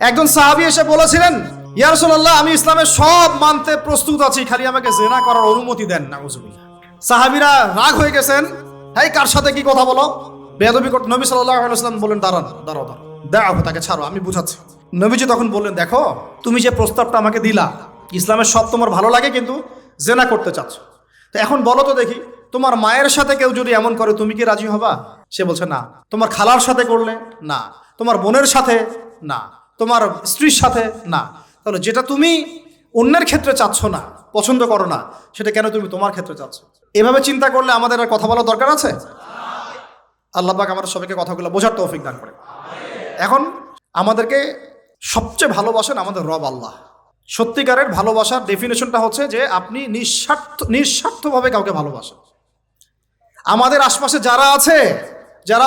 একজন সাহাবী এসে বলেছিলেন ইয়ারসুল্লাহ আমি ইসলামের সব মানতে প্রস্তুত আছি, খালি আমাকে জেনা করার অনুমতি দেন না সাহাবিরা রাগ হয়ে গেছেন। এই কার সাথে কি কথা বলো? বেদবি নবী সাল্লাম বললেন, দাঁড়ান, দাঁড়াও দাঁড়াও দেখো তাকে ছাড়ো, আমি বুঝাচ্ছি। নবীজি তখন বললেন, দেখো, তুমি যে প্রস্তাবটা আমাকে দিলা, ইসলামের সব তোমার ভালো লাগে, কিন্তু জেনা করতে চাচ্ছ। তো এখন বলো তো দেখি, তোমার মায়ের সাথে কেউ যদি এমন করে, তুমি কি রাজি হবা? সে বলছে, না। তোমার খালার সাথে করলে? না। তোমার বোনের সাথে? না। তোমার স্ত্রীর সাথে না। তাহলে যেটা তুমি অন্যের ক্ষেত্রে চাচ্ছ না, পছন্দ করো না, সেটা কেন তুমি তোমার ক্ষেত্রে চাচ্ছ? এভাবে চিন্তা করলে আমাদের আর কথা বলার দরকার আছে? আল্লাহ পাক আমাদের সবাইকে কথাগুলো বোঝার তৌফিক দান করে এখন আমাদেরকে সবচেয়ে ভালোবাসেন আমাদের রব আল্লাহ। সত্যিকারের ভালোবাসার ডেফিনেশনটা হচ্ছে যে আপনি নিঃস্বার্থ, নিঃস্বার্থভাবে কাউকে ভালোবাসেন। আমাদের আশপাশে যারা আছে, যারা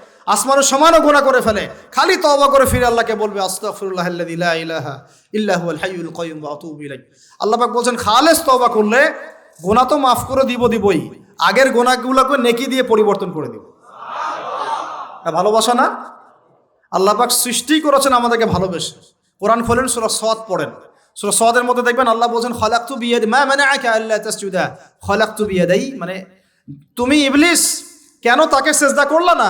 আসমানের সমানও গোনা করে ফেলে। খালি তওবা করে ফিরে আল্লাহকে বলবে, আস্তাগফিরুল্লাহ ইলাহা ইল্লা হুয়াল হাইয়ুল কাইয়ুম ওয়া আতুবু ইলাইহি। আল্লাহ পাক বলছেন, খালেস তওবা করলে গোনা তো মাফ করে দিব দিবই। আগের গোনাগুলোকে নেকি দিয়ে পরিবর্তন করে দিব। ভালোবাসা না? আল্লাহ পাক সৃষ্টি করেছেন আমাদেরকে ভালোবেসে। কোরআন খোলেন, সুরা সদ পড়েন। সুরা সদের মধ্যে দেখবেন আল্লাহ বলছেন, খলাক্তু বিয়ে মা মানে আকে আল্লাহ তাসজুদা। বিয়ে দেই মানে তুমি ইবলিস, কেন তাকে সেজদা করলা না?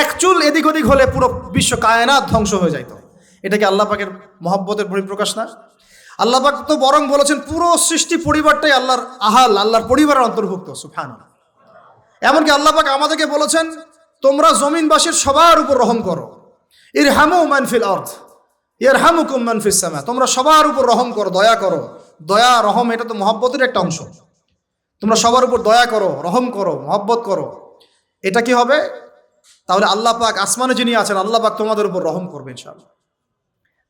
এক চুল এদিক ওদিক হলে পুরো বিশ্ব কায়নাত ধ্বংস হয়ে যাইত। এটা কি আল্লাহ পাকের মহব্বতের বহিঃপ্রকাশ না আল্লাহ পাক তো বরং বলেছেন, পুরো সৃষ্টি পরিবারটাই আল্লাহর আহাল, আল্লাহর পরিবারের অন্তর্ভুক্ত সুফান এমনকি আল্লাহ পাক আমাদেরকে বলেছেন, তোমরা জমিনবাসীর সবার উপর রহম করো। ইর হামু মানফিল অর্থ ইয়ার হামুকুম মানফিস সামা, তোমরা সবার উপর রহম করো, দয়া করো। দয়া, রহম এটা তো মহব্বতের একটা অংশ। তোমরা সবার উপর দয়া করো, রহম করো, মহব্বত করো। এটা কি হবে? তাহলে আল্লাহ পাক আসমানে যিনি আছেন, আল্লাহ পাক তোমাদের উপর রহম করবে ইনশাআল্লাহ।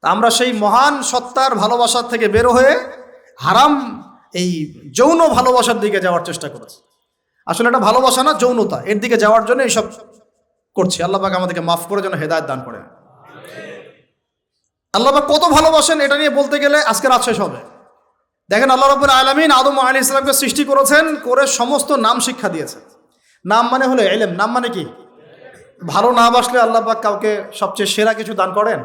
তা আমরা সেই মহান সত্তার ভালোবাসার থেকে বের হয়ে হারাম এই যৌন ভালোবাসার দিকে যাওয়ার চেষ্টা করেছি। আসলে এটা ভালোবাসা না, যৌনতা। এর দিকে যাওয়ার জন্য এইসব করছি। আল্লাহ পাক আমাদেরকে মাফ করে যেন হেদায়ত দান করে আল্লাহ পাক কত ভালোবাসেন এটা নিয়ে বলতে গেলে আজকে রাত শেষ হবে। দেখেন আল্লাহ রবুল আলমিন আদম আলী ইসলামকে সৃষ্টি করেছেন, করে সমস্ত নাম শিক্ষা দিয়েছেন। নাম মানে হলো এলেম। নাম মানে কি? ভালো না বাসলে আল্লাহ পাক কাউকে সবচেয়ে সেরা কিছু দান করেন?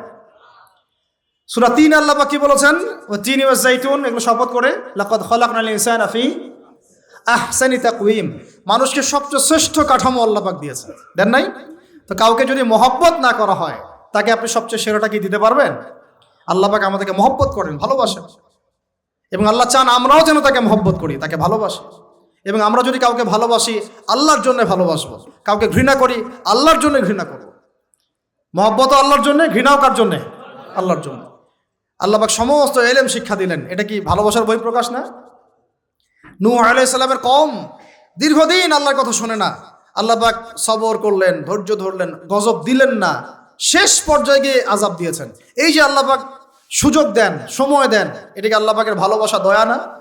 সুরা তিন আল্লাহ পাক কি বলেছেন? ও তিন জাইতুন, এগুলো শপথ করে, লাকাদ খলাকনাল ইনসান আফি আহসানি তাকউইম মানুষকে সবচেয়ে শ্রেষ্ঠ কাঠামো আল্লাহ পাক দিয়েছে। দেন নাই? তো কাউকে যদি মহব্বত না করা হয়, তাকে আপনি সবচেয়ে সেরাটা কি দিতে পারবেন? আল্লাহ পাক আমাদেরকে মহব্বত করেন, ভালোবাসেন। এবং আল্লাহ চান আমরাও যেন তাকে মহব্বত করি, তাকে ভালোবাসি। এবং আমরা যদি কাউকে ভালোবাসি, আল্লাহর জন্য ভালোবাসবো। কাউকে ঘৃণা করি, আল্লাহর জন্য ঘৃণা করব। মহব্বত আল্লাহর জন্য, ঘৃণাও কার জন্যে? আল্লাহর জন্য। আল্লাহ পাক সমস্ত এলেম শিক্ষা দিলেন। এটা কি ভালোবাসার বই প্রকাশ না? নূহ আলাইসাল্লামের কম দীর্ঘদিন আল্লাহর কথা শোনে না। আল্লাহ পাক সবর করলেন, ধৈর্য ধরলেন, গজব দিলেন না। শেষ পর্যায়ে গিয়ে আজাব দিয়েছেন। এই যে আল্লাহ পাক সুযোগ দেন, সময় দেন এটাকে আল্লাহ পাকের ভালোবাসা, দয়া না?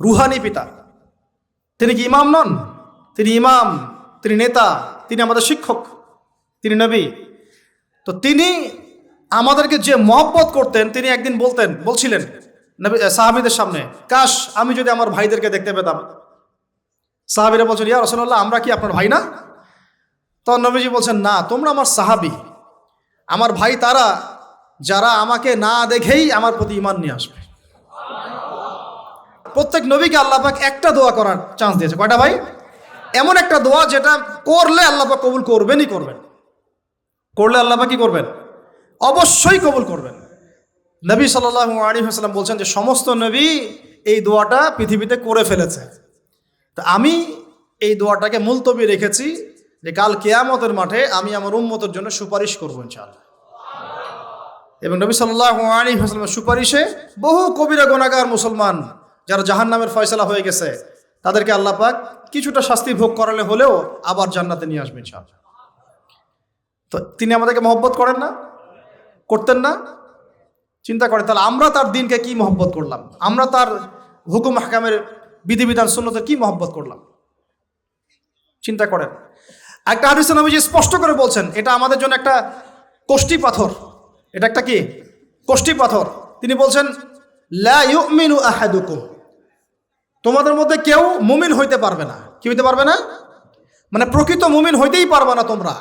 রুহানি পিতা। তিনি কি ইমাম নন? তিনি ইমাম, তিনি নেতা, তিনি আমাদের শিক্ষক, তিনি নবী। তো তিনি আমাদেরকে যে মহব্বত করতেন, তিনি একদিন বলতেন, বলছিলেন, নবী সাহাবিদের সামনে, কাশ, আমি যদি আমার ভাইদেরকে দেখতে পেতাম। সাহাবিরা বলছেন, ইয়া রসল্লাহ আমরা কি আপনার ভাই না? তখন নবীজি বলছেন, না, তোমরা আমার সাহাবি। আমার ভাই তারা, যারা আমাকে না দেখেই আমার প্রতি ইমান নিয়ে আসবে। প্রত্যেক নবীকে আল্লাহ পাক একটা দোয়া করার চান্স দিয়েছে। কয়টা ভাই? এমন একটা দোয়া যেটা করলে আল্লাহ পাক কবুল করবেনই করবেন। করলে আল্লাহ পাক কি করবেন? অবশ্যই কবুল করবেন। নবী সাল্লাহ আলী হাসলাম বলছেন যে, সমস্ত নবী এই দোয়াটা পৃথিবীতে করে ফেলেছে। তো আমি এই দোয়াটাকে মুলতবি রেখেছি যে, কাল কেয়ামতের মাঠে আমি আমার উম্মতের জন্য সুপারিশ করব ইনশাআল্লাহ। এবং নবী সাল্লাহ আলী হাসলামের সুপারিশে বহু কবিরা গোনাগার মুসলমান যারা জাহান নামের ফয়সলা হয়ে গেছে, তাদেরকে আল্লাহ পাক কিছুটা শাস্তি ভোগ করালে হলেও আবার জান্নাতে নিয়ে আসবেন ইনশাআল্লাহ। তো তিনি আমাদেরকে মহব্বত করেন না? করতেন না? চিন্তা করেন, তাহলে আমরা তার দিনকে কি মহব্বত করলাম? আমরা তার হুকুম হাকামের বিধিবিধান শূন্যতে কি মহব্বত করলাম? চিন্তা করেন। একটা হাদিস নবীজি স্পষ্ট করে বলছেন, এটা আমাদের জন্য একটা কোষ্টি পাথর। এটা একটা কি? কোষ্টি পাথর। তিনি বলছেন, লা ইউমিনু আহাদুকুম। তোমাদের মধ্যে কেউ মুমিন হইতে পারবে না। কি হইতে পারবে না? মানে প্রকৃত মুমিন হইতেই পারবে না তোমরা।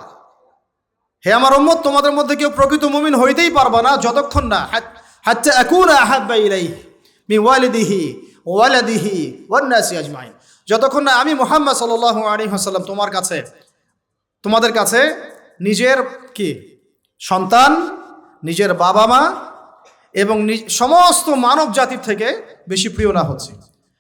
হে আমার উম্মত, তোমাদের মধ্যে কেউ প্রকৃত মুমিন হইতেই পারবে না যতক্ষণ না। হাত্তা আকুনা আহাব্বা ইলাইহি মি ওয়ালিদিহি ওয়ালাদিহি ওয়ান্নাসি আজমাইন। যতক্ষণ না আমি মুহাম্মদ সাল্লাল্লাহু আলাইহি ওয়াসাল্লাম তোমার কাছে তোমাদের কাছে নিজের কি? সন্তান, নিজের বাবা মা এবং সমস্ত মানব জাতির থেকে বেশি প্রিয় না হচ্ছে।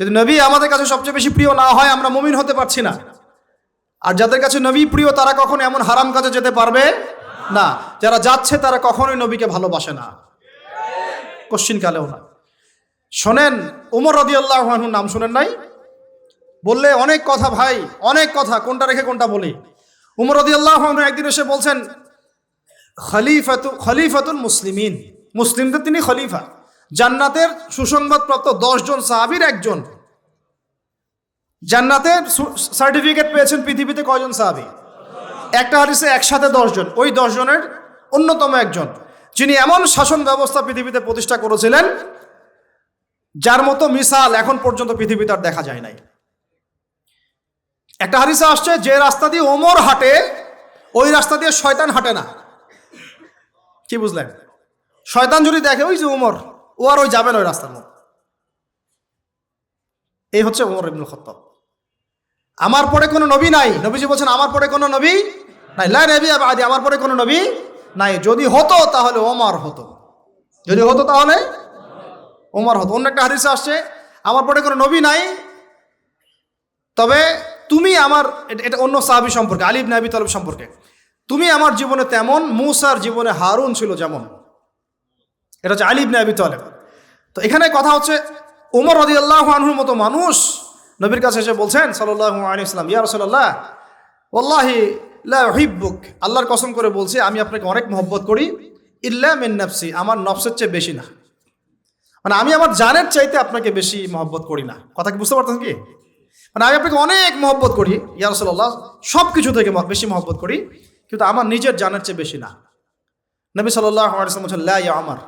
যদি নবী আমাদের কাছে সবচেয়ে বেশি প্রিয় না হয়, আমরা মুমিন হতে পারছি না। আর যাদের কাছে নবী প্রিয়, তারা কখনো এমন হারাম কাজে যেতে পারবে না। যারা যাচ্ছে, তারা কখনোই নবীকে ভালোবাসে না। কালেও না। শোনেন, উমর রদি আল্লাহ নাম শোনেন নাই? বললে অনেক কথা ভাই, অনেক কথা, কোনটা রেখে কোনটা বলি? উমর রদি আল্লাহ একদিন এসে বলছেন, খলিফাতু, খলিফাতুল মুসলিমিন। মুসলিমদের তিনি খলিফা। জান্নাতের সুসংবাদপ্রাপ্ত জন সাহাবীর একজন। জান্নাতে সার্টিফিকেট পেয়েছেন পৃথিবীতে কয়জন সাহাবী? একটা হাদিসে একসাথে জন ওই জনের অন্যতম একজন, যিনি এমন শাসন ব্যবস্থা পৃথিবীতে প্রতিষ্ঠা করেছিলেন, যার মতো মিসাল এখন পর্যন্ত পৃথিবীতে আর দেখা যায় নাই। একটা হাদিসে আসছে, যে রাস্তা দিয়ে ওমর হাঁটে, ওই রাস্তা দিয়ে শয়তান হাঁটে না। কি বুঝলেন? শয়তান যদি দেখে, ওই যে উমর ও আর ওই যাবে না ওই রাস্তার মধ্যে। এই হচ্ছে উমর ইবনুল খত্তাব। আমার পরে কোনো নবী নাই। নবীজি বলছেন, আমার পরে কোনো নবী নাই। লা নবী আদি আমার পরে কোনো নবী নাই। যদি হতো তাহলে ওমর হতো। যদি হতো তাহলে ওমর হতো। অন্য একটা হাদিসে আসছে, আমার পরে কোনো নবী নাই, তবে তুমি আমার এটা অন্য সাহাবি সম্পর্কে আলিব নাবি তলব সম্পর্কে। তুমি আমার জীবনে তেমন, মুসার জীবনে হারুন ছিল যেমন। এটা হচ্ছে আলিব নাবি তলেব। তো এখানে কথা হচ্ছে উমর রদি আল্লাহ আনহুর মতো মানুষ নবীর কাছে এসে বলছেন সাল্লাহ আলী ইসলাম ইয়া রসল্লাহ ওল্লাহি হিব্বুক আল্লাহর কসম করে বলছি, আমি আপনাকে অনেক মহব্বত করি, ইল্লা মিন নাফসি, আমার নফসের চেয়ে বেশি না। মানে আমি আমার জানের চাইতে আপনাকে বেশি মহব্বত করি না। কথা কি বুঝতে পারতেন কি? মানে আমি আপনাকে অনেক মহব্বত করি, ইয়া রসল্লাহ সব কিছু থেকে বেশি মহব্বত করি, কিন্তু আমার নিজের জানের চেয়ে বেশি না। নবী সাল্লাহ আলিয়াল্লাম বলছেন, লা ইয়া আমার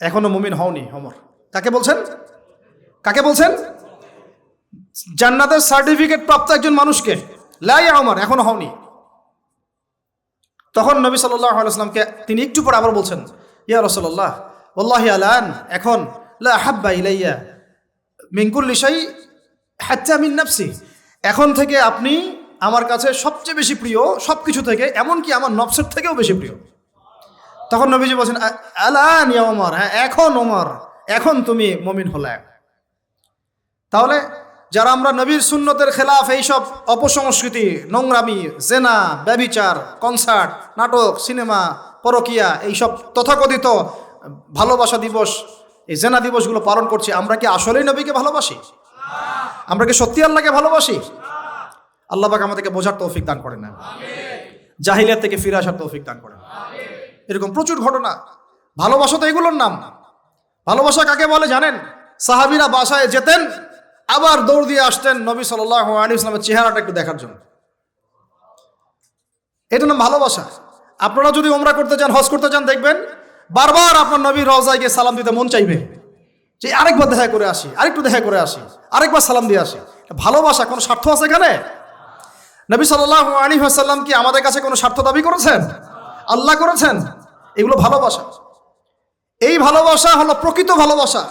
এখনও মুমিন হওনি অমর কাকে বলছেন? কাকে বলছেন? জান্নাতের সার্টিফিকেট প্রাপ্ত একজন মানুষকে। লাই আমার এখনও হওনি। তখন নবী সাল্লাহ তিনি একটু পরে আবার বলছেন, ইয়া রসল্লাহ ওল্লাহি আলান এখন লা হাব্বা ইলাইয়া মিঙ্কুল লিসাই হাচ্চা মিন নাফসি। এখন থেকে আপনি আমার কাছে সবচেয়ে বেশি প্রিয় সব কিছু থেকে, এমনকি আমার নফসের থেকেও বেশি প্রিয়। তখন নবীজি বলছেন, "আ- আলান ওমর হ্যাঁ এখন ওমর, এখন তুমি মমিন হলে। তাহলে যারা আমরা নবীর সুন্নতের খেলাফ এইসব অপসংস্কৃতি, নোংরামি, জেনা, ব্যবিচার, কনসার্ট, নাটক, সিনেমা, পরকিয়া, এইসব তথাকথিত ভালোবাসা দিবস, এই জেনা দিবসগুলো পালন করছি, আমরা কি আসলেই নবীকে ভালোবাসি? আমরা কি সত্যি আল্লাহকে ভালোবাসি? আল্লাহ আমাদেরকে বোঝার তৌফিক দান করেন। না জাহিলিয়াত থেকে ফিরে আসার তৌফিক দান করেন। এরকম প্রচুর ঘটনা। ভালোবাসা তো এগুলোর নাম। ভালোবাসা কাকে বলে জানেন? সাহাবিরা বাসায় যেতেন, আবার দৌড় দিয়ে আসতেন নবী সাল্লাহ আলী ইসলামের চেহারাটা একটু দেখার জন্য। এটা নাম ভালোবাসা। আপনারা যদি ওমরা করতে চান, হজ করতে চান, দেখবেন বারবার আপনার নবী রওজায় গিয়ে সালাম দিতে মন চাইবে। যে আরেকবার দেখা করে আসি, আরেকটু দেখা করে আসি, আরেকবার সালাম দিয়ে আসি। ভালোবাসা কোনো স্বার্থ আছে এখানে? নবী সাল্লাহ আলী আসাল্লাম কি আমাদের কাছে কোনো স্বার্থ দাবি করেছেন? আল্লাহ করেছেন? এগুলো ভালোবাসা। এই ভালোবাসা হলো প্রকৃত ভালোবাসা।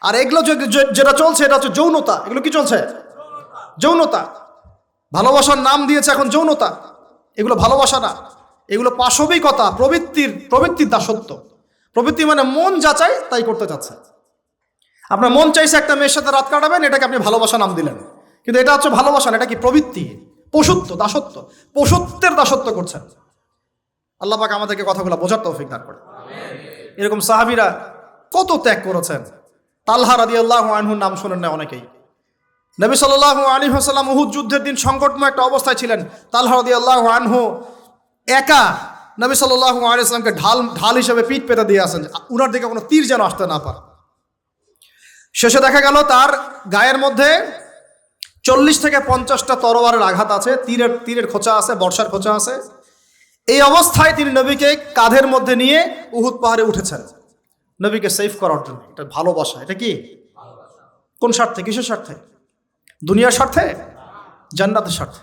আর এগুলো যে- যে- যেটা চলছে, এটা হচ্ছে যৌনতা। এগুলো কি চলছে? যৌনতা। ভালোবাসার নাম দিয়েছে এখন যৌনতা। এগুলো ভালোবাসা না। এগুলো পাশবিকতা, প্রবৃত্তির প্রবৃত্তির দাসত্ব প্রবৃত্তি মানে মন যাচাই তাই করতে চাচ্ছে। আপনার মন চাইছে একটা মেয়ের সাথে রাত কাটাবেন, এটাকে আপনি ভালোবাসা নাম দিলেন। কিন্তু এটা হচ্ছে ভালোবাসা এটা কি প্রবৃত্তি? পশুত্ব, দাসত্ব। পশুত্বের দাসত্ব করছেন। আল্লাহ পাক আমাদেরকে কথাগুলো বোঝার তৌফিক দান করে এরকম সাহাবিরা কত ত্যাগ করেছেন। তালহা রাদি আল্লাহ আনহুর নাম শোনেন না অনেকেই। নবী সাল্লাহ আলী হাসাল্লাম উহুদ যুদ্ধের দিন সংকটময় একটা অবস্থায় ছিলেন। তালহা রাদি আল্লাহ আনহু একা নবী সাল্লাহ আলী আসলামকে ঢাল ঢাল হিসেবে পিঠ পেতে দিয়ে আসেন। উনার দিকে কোনো তীর যেন আসতে না পারে। শেষে দেখা গেল তার গায়ের মধ্যে চল্লিশ থেকে পঞ্চাশটা তরোয়ারের আঘাত আছে। তীরের তীরের খোঁচা আছে, বর্ষার খোঁচা আছে। এই অবস্থায় তিনি নবীকে কাঁধের মধ্যে নিয়ে উহুদ পাহাড়ে উঠেছেন। নবীকে সেফ করার জন্য। এটা ভালোবাসা এটা কি? কোন স্বার্থে? কিসের স্বার্থে? দুনিয়ার স্বার্থে? জান্নাতের স্বার্থে।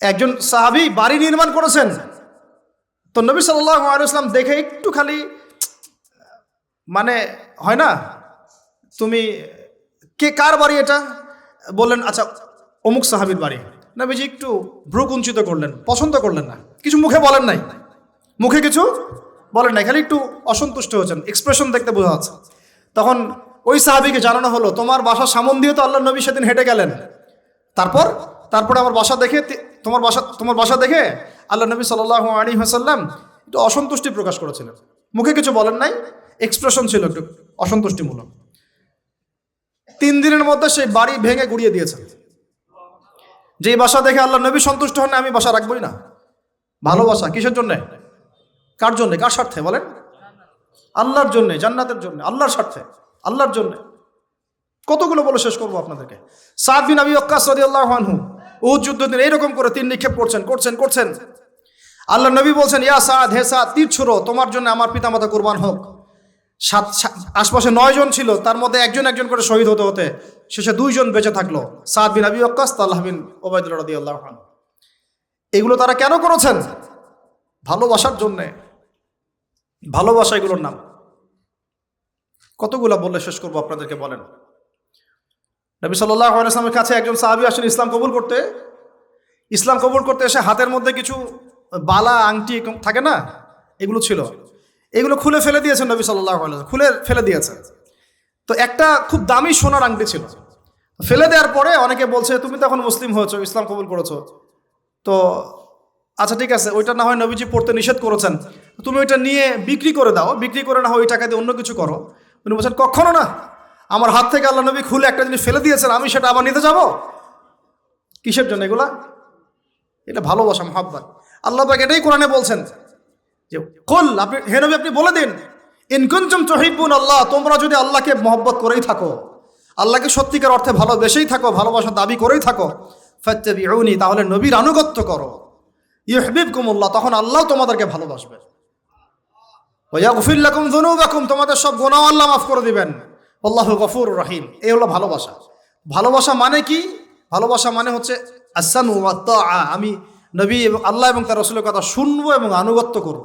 একজন সাহাবি বাড়ি নির্মাণ করেছেন। তো নবী আলাইসলাম দেখে একটু খালি মানে হয় না? তুমি, কে কার বাড়ি এটা? বললেন আচ্ছা অমুক সাহাবির বাড়ি। নবীজি একটু ভ্রু কুঞ্চিত করলেন, পছন্দ করলেন না। কিছু মুখে বলেন নাই। মুখে কিছু বলেন নাই, খালি একটু অসন্তুষ্ট হয়েছেন এক্সপ্রেশন দেখতে বোঝা যাচ্ছে। তখন ওই সাহাবিকে জানানো হলো, তোমার বাসা সামন দিয়ে তো আল্লাহ নবী সেদিন হেঁটে গেলেন। তারপর, তারপরে আমার বাসা দেখে তোমার বাসা তোমার বাসা দেখে আল্লাহ নবী সাল্লাহ আলী হাসাল্লাম একটু অসন্তুষ্টি প্রকাশ করেছিলেন। মুখে কিছু বলেন নাই এক্সপ্রেশন ছিল একটু অসন্তুষ্টিমূলক। তিন দিনের মধ্যে সেই বাড়ি ভেঙে গুড়িয়ে দিয়েছেন। যে বাসা দেখে আল্লাহ নবী সন্তুষ্ট হন, আমি বাসা রাখবই না। ভালোবাসা কিসের জন্যে? কার জন্যে? কার স্বার্থে বলেন? আল্লাহর জন্যে, জান্নাতের জন্য, আল্লাহর স্বার্থে, আল্লাহর জন্যে। কতগুলো বলে শেষ করব আপনাদেরকে? সাদ বিন আবি অক্কাস আল্লাহ আনহু ও যুদ্ধ দিন এইরকম করে তিন নিক্ষেপ করছেন করছেন করছেন। আল্লাহ নবী বলছেন, ইয়া সাদ, হে সাদ, তীর ছুড়ো, তোমার জন্য আমার পিতামাতা কোরবান হোক। সাত আশপাশে নয় জন ছিল, তার মধ্যে একজন একজন করে শহীদ হতে হতে শেষে দুইজন বেঁচে থাকল। সাদ বিন আবি অক্কাস তাল্লাহ বিন ওবায়দুল্লাহ রদি আল্লাহ এগুলো তারা কেন করেছেন? ভালোবাসার জন্যে। ভালোবাসা এগুলোর নাম। কতগুলো বললে শেষ করব আপনাদেরকে বলেন। নবী সাল্লাহ আলাইসলামের কাছে একজন সাহাবি আসেন ইসলাম কবুল করতে। ইসলাম কবুল করতে এসে হাতের মধ্যে কিছু বালা, আংটি থাকে না, এগুলো ছিল। এগুলো খুলে ফেলে দিয়েছেন নবী সাল্লাহ খুলে ফেলে দিয়েছেন তো একটা খুব দামি সোনার আংটি ছিল। ফেলে দেওয়ার পরে অনেকে বলছে, তুমি তো এখন মুসলিম হয়েছো, ইসলাম কবুল করেছ। তো আচ্ছা ঠিক আছে, ওইটা না হয় নবীজি পড়তে নিষেধ করেছেন। তুমি ওইটা নিয়ে বিক্রি করে দাও। বিক্রি করে না হয় ওই টাকা দিয়ে অন্য কিছু করো। উনি বলছেন, কখনো না। আমার হাত থেকে আল্লাহ নবী খুলে একটা জিনিস ফেলে দিয়েছেন, আমি সেটা আবার নিতে যাব? কিসের জন্য এগুলা? এটা ভালোবাসা, মহাব্বাত। আল্লাহ পাক এটাই কোরআনে বলছেন। যে কল, আপনি, হে নবী, আপনি বলে দিন ইনকুঞ্চম চহিবুন আল্লাহ তোমরা যদি আল্লাহকে মহব্বত করেই থাকো, আল্লাহকে সত্যিকার অর্থে ভালোবেসেই থাকো ভালোবাসা দাবি করেই থাকো, ফাত্তাবিউনি, তাহলে নবীর আনুগত্য করো। ইউহবিব কুমুল্লাহ তখন আল্লাহ তোমাদেরকে ভালোবাসবে। ওয়াগফিল্লাকুম যুনুবাকুম, তোমাদের সব গুনাহ আল্লাহ মাফ করে দিবেন। আল্লাহু গফুর রহিম, এই হলো ভালোবাসা। ভালোবাসা মানে কি? ভালোবাসা মানে হচ্ছে আসানু আমি নবী এবং আল্লাহ এবং তার রসুলের কথা শুনব এবং আনুগত্য করব।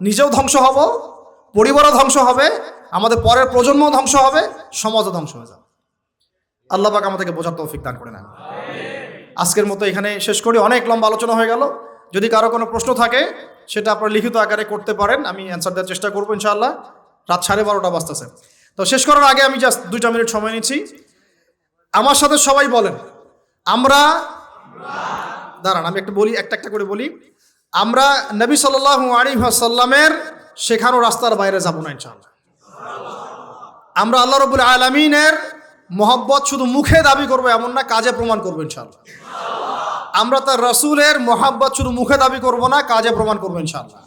নিজেও ধ্বংস হব, পরিবারও ধ্বংস হবে, আমাদের পরের প্রজন্মও ধ্বংস হবে, সমাজও ধ্বংস হয়ে যাবে। আল্লাহ পাক আমাদেরকে বোঝার তৌফিক দান করে নেন। আজকের মতো এখানে শেষ করি। অনেক লম্বা আলোচনা হয়ে গেল। যদি কারও কোনো প্রশ্ন থাকে, সেটা আপনারা লিখিত আকারে করতে পারেন। আমি অ্যান্সার দেওয়ার চেষ্টা করব ইনশাআল্লাহ। রাত সাড়ে বারোটা বাজতেছে। তো শেষ করার আগে আমি জাস্ট দুইটা মিনিট সময় নিচ্ছি। আমার সাথে সবাই বলেন। আমরা দাঁড়ান, আমি একটা বলি, একটা একটা করে বলি। আমরা নবী আলী সাল্লামের শেখানো রাস্তার বাইরে যাব না, ইনশাআল্লাহ। আমরা আল্লাহ রবুল আলমিনের মহব্বত শুধু মুখে দাবি করব, এমন না, কাজে প্রমাণ করব, ইনশাআল্লাহ। আমরা তার রসুলের মোহাব্বত শুধু মুখে দাবি করব না, কাজে প্রমাণ করব, ইনশাআল্লাহ।